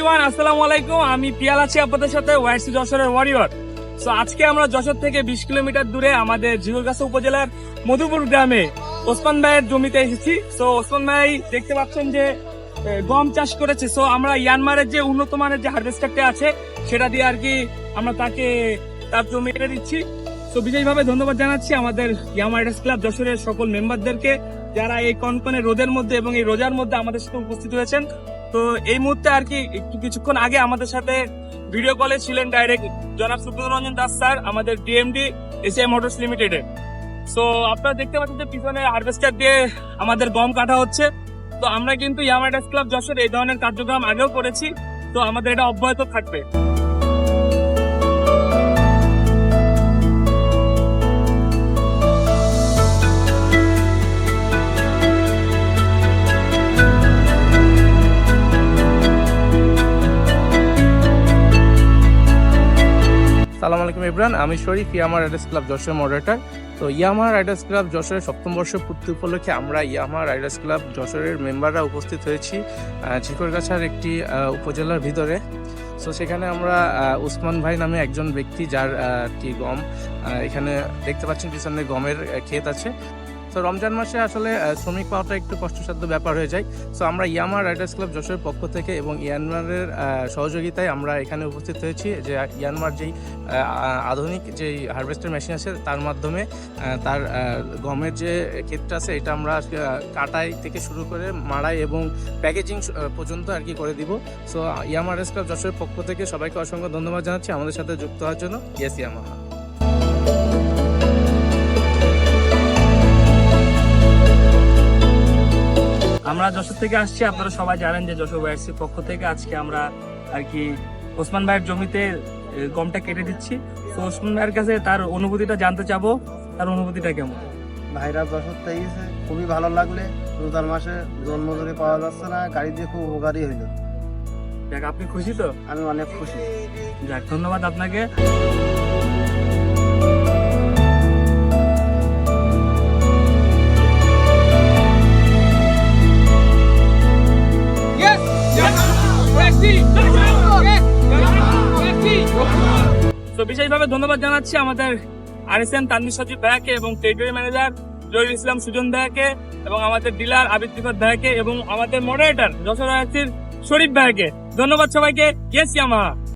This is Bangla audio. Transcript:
আসসালামু আলাইকুম। আমি পিয়াল আছি আপনাদের সাথে ওয়াইসি যশোরের ওয়ারিয়র তো আজকে আমরা যশোর থেকে বিশ কিলোমিটার দূরে আমাদের জিগরগাছা উপজেলার মধুপুর গ্রামে ওসমান ভাইয়ের জমিতে এসেছি। তো ওসমান ভাই, দেখতে পাচ্ছেন যে গম চাষ করেছে। সো আমরা ইয়ানমারের যে উন্নত মানের যে হারভেস্টারটা আছে, সেটা দিয়ে আর কি আমরা তাকে, তার জমি কেটে দিচ্ছি। তো বিশেষভাবে ধন্যবাদ জানাচ্ছি আমাদের ইয়ামার্ডাস ক্লাব যশোরের সকল মেম্বারদেরকে যারা এই কনকনে রোদের মধ্যে এবং এই রোজার মধ্যে আমাদের সাথে উপস্থিত হয়েছেন। তো এই মুহূর্তে আর কি কিছুক্ষণ আগে আমাদের সাথে ভিডিও কলে ছিলেন ডাইরেক্ট জনাব সুব্রত রঞ্জন দাস স্যার, আমাদের D M D A C I Motors লিমিটেডে সো আপনারা দেখতে পাচ্ছেন যে পিছনে হারভেস্টার দিয়ে আমাদের গম কাটা হচ্ছে। তো আমরা কিন্তু ইয়ামার্ডাস ক্লাব যশোর এই ধরনের কার্যক্রম আগেও করেছি। তো আমাদের এটা অব্যাহত থাকবে। আলাইকুম ইব্রান আমি শরীফ, ইয়ামার রাইডার্স ক্লাব যশোর মডারেটার তো ইয়ামার রাইডার্স ক্লাব যশোরের সপ্তম বর্ষ পূর্তি উপলক্ষে আমরা ইয়ামা রাইডার্স ক্লাব যশোরের মেম্বাররা উপস্থিত হয়েছি ঝিকরগাছার একটি উপজেলার ভিতরে। সো সেখানে আমরা উসমান ভাই নামে একজন ব্যক্তি, যার কি গম এখানে দেখতে পাচ্ছেন পিছনে গমের ক্ষেত আছে। তো রমজান মাসে আসলে শ্রমিক পাওয়াটা একটু কষ্টসাধ্য ব্যাপার হয়ে যায়। সো আমরা ইয়ামা রাইডার্স ক্লাব যশোরের পক্ষ থেকে এবং ইয়ানমারের সহযোগিতায় আমরা এখানে উপস্থিত হয়েছি যে, ইয়ানমার যেই আধুনিক যেই হারভেস্টার মেশিন আছে, তার মাধ্যমে তার গমের যে ক্ষেতটা আছে, এটা আমরা কাটাই থেকে শুরু করে মাড়াই এবং প্যাকেজিং পর্যন্ত আর কি করে দিব। সো ইয়ামা রাইডার্স ক্লাব যশোরের পক্ষ থেকে সবাইকে অসংখ্য ধন্যবাদ জানাচ্ছি। আমাদের সাথে যুক্ত হওয়ার জন্য। ইয়েস ইয়ামাহা আমরা যশোর থেকে আসছি আপনারা সবাই জানেন যে যশোর ওয়াইসির পক্ষ থেকে আজকে আমরা আর কি ওসমান ভাইয়ের জমিতে গমটা কেটে দিচ্ছি। তো ওসমান ভাইয়ের কাছে তার অনুভূতিটা জানতে চাবো তার অনুভূতিটা কেমন? ভাইরা যশোর তেইশে খুবই ভালো লাগলে রোজার মাসে জন্মজুরি পাওয়া যাচ্ছে না গাড়ি দিয়ে খুব উপকারী হইল। যাক আপনি খুশি তো? আমি অনেক খুশি। যাক ধন্যবাদ আপনাকে। তো বিশেষভাবে ধন্যবাদ জানাচ্ছি আমাদের আর এস এন তানভীর সচিব ভাইয়াকে এবং টেরিটরি ম্যানেজার জহির ইসলাম সুজন ভাইয়াকে এবং আমাদের ডিলার আবিদ ত্রিপাঠ ভাইয়াকে এবং আমাদের মডারেটর যশোর শরীফ ভাইয়াকে। ধন্যবাদ সবাইকে। Yes Yamaha